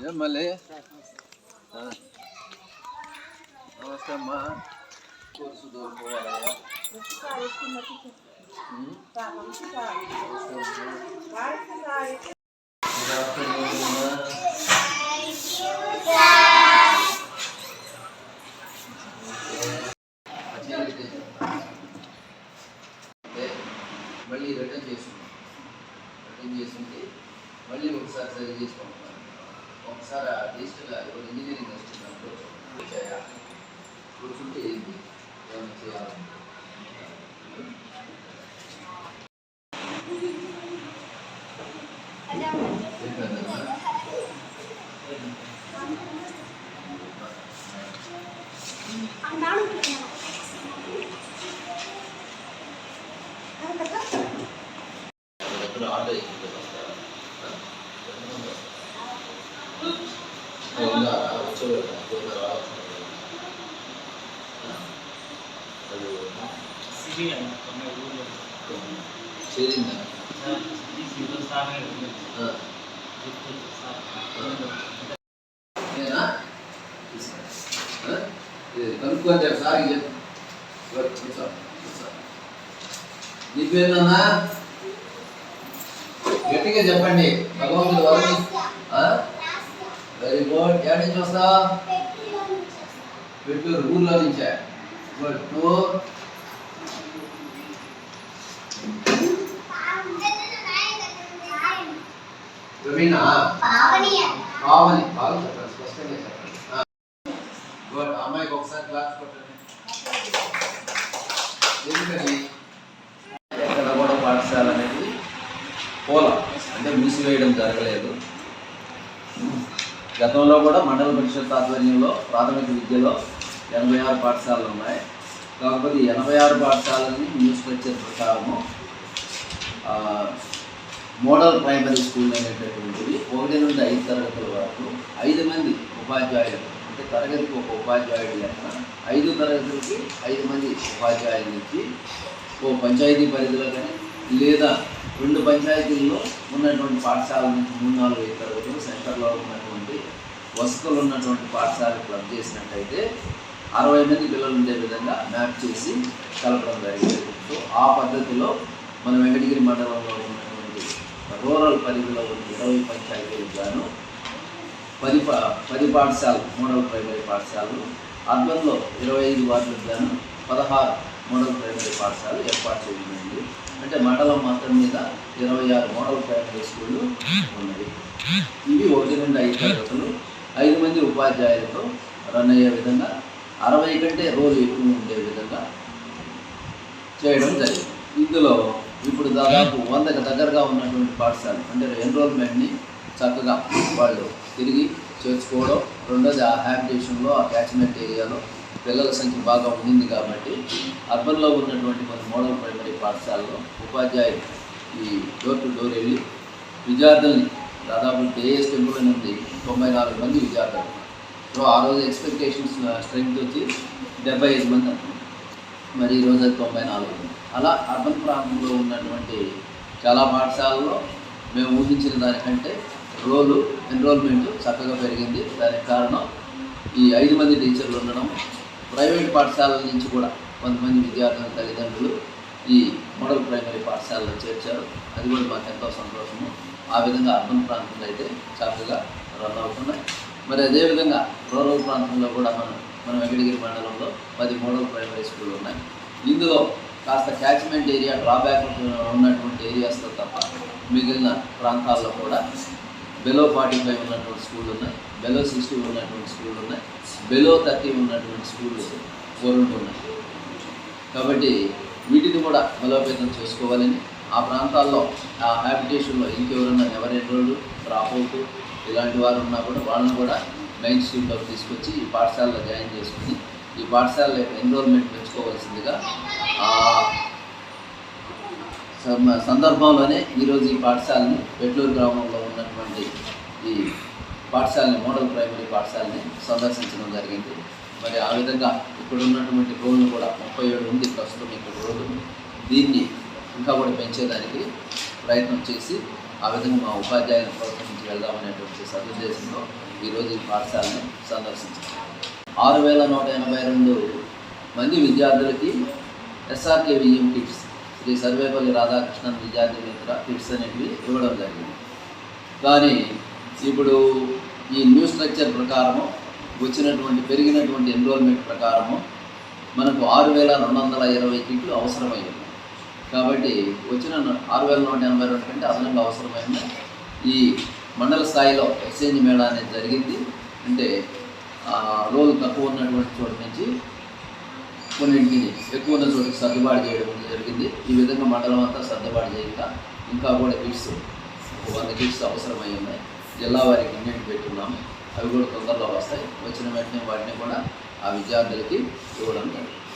మళ్ళీ నమస్తే అమ్మా కోర్సు దూరం పోవాలా మళ్ళీ రిటర్న్ చేసుకుంటాం రిటర్న్ చేసుకుంటే మళ్ళీ ఒకసారి సరి చేసుకోండి ఒకసారి ఆ డిజిటల్ ఇప్పుడు ఇంజనీరింగ్ వస్తున్నప్పుడు వచ్చాయా? కూర్చుంటే ఏంటి? ఏమైనా చేయాలి ఏంటన్నా? ఎప్పుడు చేరిందా కనుక్కొని చెప్పు నీ పేరునా గట్టిగా చెప్పండి భగవంతుడు వరం వెరీ గుడ్ ఎక్కడి నుంచి వస్తా పెట్టూరు ఊర్లో నుంచే. గుడ్ టూ ప్రవీణ కావాలి బాగా చెప్పండి స్పష్టంగా చెప్పండి గుడ్ అమ్మాయికి ఒకసారి క్లాస్ కొట్టండి. ఎందుకని? ఎక్కడ కూడా పాఠశాల అనేది పోల. అంటే మూసివేయడం జరగలేదు. గతంలో కూడా మండల పరిషత్ ఆధ్వర్యంలో ప్రాథమిక విద్యలో ఎనభై ఆరు పాఠశాలలు ఉన్నాయి. కాకపోతే ఎనభై ఆరు పాఠశాలని న్యూ స్ట్రక్చర్ ప్రకారము మోడల్ ప్రైమరీ స్కూల్ అనేటటువంటిది ఒకటి నుండి ఐదు తరగతుల వరకు ఐదు మంది ఉపాధ్యాయులు అంటే తరగతికి ఒక ఉపాధ్యాయుడు లెక్కన ఐదు తరగతులకి ఐదు మంది ఉపాధ్యాయులు ఇచ్చి ఓ పంచాయతీ పరిధిలో కానీ లేదా రెండు పంచాయతీల్లో ఉన్నటువంటి పాఠశాల నుంచి మూడు నాలుగు ఐదు తరగతులు సెంటర్లో ఉన్నటువంటి వసతులు ఉన్నటువంటి పాఠశాలకు క్లబ్ చేసినట్టయితే అరవై మంది పిల్లలు ఉండే విధంగా మ్యాప్ చేసి కలపడం జరిగింది. సో ఆ పద్ధతిలో మన వెంకటగిరి మండలంలో ఉన్నటువంటి రూరల్ పరిధిలో ఉన్న ఇరవై పంచాయతీలకు గాను పది పా పది పాఠశాలలు మోడల్ ప్రైమరీ పాఠశాలలు అర్బన్లో ఇరవై ఐదు వార్డులకు గాను పదహారు మోడల్ ప్రైమరీ పాఠశాలలు ఏర్పాటు చేయబడింది అంటే మండలం మొత్తం మీద ఇరవై ఆరు మోడల్ ప్రైమరీ స్కూళ్ళు ఉన్నవి ఇవి ఒకటి నుండి ఐదు తరగతులు ఐదు మంది ఉపాధ్యాయులతో రన్ అయ్యే విధంగా అరవై కంటే రోజు ఎక్కువ ఉండే విధంగా చేయడం జరిగింది. ఇందులో ఇప్పుడు దాదాపు వందకు దగ్గరగా ఉన్నటువంటి పాఠశాలలు అంటే ఎన్రోల్మెంట్ని చక్కగా వాళ్ళు తిరిగి చేర్చుకోవడం రెండోది ఆ హ్యాబిటేషన్లో ఆ క్యాచ్మెంట్ ఏరియాలో పిల్లల సంఖ్య బాగా ఉండింది కాబట్టి అర్బన్లో ఉన్నటువంటి కొన్ని మోడల్ ప్రైమరీ పాఠశాలలో ఉపాధ్యాయులు ఈ డోర్ టు డోర్ వెళ్ళి విద్యార్థుల్ని దాదాపు కేఎస్ టెంపుల్ నుండి తొంభై నాలుగు మంది విద్యార్థులు. సో ఆ రోజు ఎక్స్పెక్టేషన్స్ స్ట్రెంగ్త్ వచ్చి డెబ్బై ఐదు మంది అనుకున్నాం మరి ఈరోజు అది తొంభై నాలుగు మంది. అలా అర్బన్ ప్రాంతంలో ఉన్నటువంటి చాలా పాఠశాలలో మేము ఊహించిన దానికంటే రోలు ఎన్రోల్మెంట్ చక్కగా పెరిగింది. దానికి కారణం ఈ ఐదు మంది టీచర్లు ఉండడం. ప్రైవేట్ పాఠశాలల నుంచి కూడా కొంతమంది విద్యార్థుల తల్లిదండ్రులు ఈ మోడల్ ప్రైమరీ పాఠశాలలో చేర్చారు. అది కూడా మాకు ఎంతో సంతోషము. ఆ విధంగా అర్బన్ ప్రాంతంలో అయితే చక్కగా రన్ అవుతున్నాయి. మరి అదేవిధంగా రూరల్ ప్రాంతంలో కూడా మనం మన వెంకటగిరి మండలంలో పది మోడల్ ప్రైమరీ స్కూళ్ళు ఉన్నాయి. ఇందులో కాస్త క్యాచ్మెంట్ ఏరియా డ్రాబ్యాక్ ఉన్నటువంటి ఏరియాస్లో తప్ప మిగిలిన ప్రాంతాల్లో కూడా బెలో ఫార్టీ ఫైవ్ ఉన్నటువంటి స్కూళ్ళు ఉన్నాయి. బెలో సిక్స్టీ ఉన్నటువంటి స్కూళ్ళు ఉన్నాయి. బెలో థర్టీ ఉన్నటువంటి స్కూళ్ళు రెండు ఉన్నాయి. కాబట్టి వీటిని కూడా బలోపేతం చేసుకోవాలని ఆ ప్రాంతాల్లో ఆ హ్యాబిటేషన్లో ఇంకెవరన్నా ఎవరు ఎన్రోల్డ్ డ్రాప్ అవుట్ ఇలాంటి వారు ఉన్నా కూడా వాళ్ళని కూడా మెయిన్ స్ట్రీమ్లోకి తీసుకొచ్చి ఈ పాఠశాలలో జాయిన్ చేసుకుని ఈ పాఠశాల ఎన్రోల్మెంట్ పెంచుకోవాల్సిందిగా సందర్భంలోనే ఈరోజు ఈ పాఠశాలని పెట్లూరు గ్రామంలో ఉన్నటువంటి ఈ పాఠశాలని మోడల్ ప్రైమరీ పాఠశాలని సందర్శించడం జరిగింది. మరి ఆ విధంగా ఇక్కడ ఉన్నటువంటి రోడ్లు కూడా ముప్పై ఏడు ఉంది ప్రస్తుతం ఇక్కడ రోడ్డు దీన్ని ఇంకా కూడా పెంచేదానికి ప్రయత్నం చేసి ఆ విధంగా మా ఉపాధ్యాయులను ప్రోత్సహించి వెళ్దామనేటువంటి సదుద్దేశంలో ఈరోజు ఈ పాఠశాలను సందర్శించాం. ఆరు వేల నూట ఎనభై రెండు మంది విద్యార్థులకి SRK VM kits Shri Sarvepalli Radhakrishnan Vidyarthi Mitra kits అనేవి ఇవ్వడం జరిగింది. కానీ ఇప్పుడు ఈ న్యూ స్ట్రక్చర్ ప్రకారము వచ్చినటువంటి పెరిగినటువంటి ఎన్రోల్మెంట్ ప్రకారము మనకు ఆరు వేల రెండు వందల ఇరవై కిట్లు అవసరమయ్యింది కాబట్టి వచ్చిన ఆరు వేల నూట ఎనభై రెండు కంటే అదనంగా అవసరమైన ఈ మండల స్థాయిలో ఎక్స్చేంజ్ మేళా అనేది జరిగింది. అంటే రోజు తక్కువ ఉన్నటువంటి చోటు నుంచి కొన్నింటిని ఎక్కువ ఉన్న చోటుకి సర్దుబాటు చేయడం జరిగింది. ఈ విధంగా మండలం అంతా సర్దుబాటు చేయక ఇంకా కూడా కిట్స్ ఒక వంద కిట్స్ అవసరమై ఉన్నాయి జిల్లా వారికి అన్నింటి పెట్టున్నాము. అవి కూడా తొందరలో వస్తాయి. వచ్చిన వెంటనే వాటిని కూడా ఆ విద్యార్థులకి ఇవ్వడం జరుగుతుంది.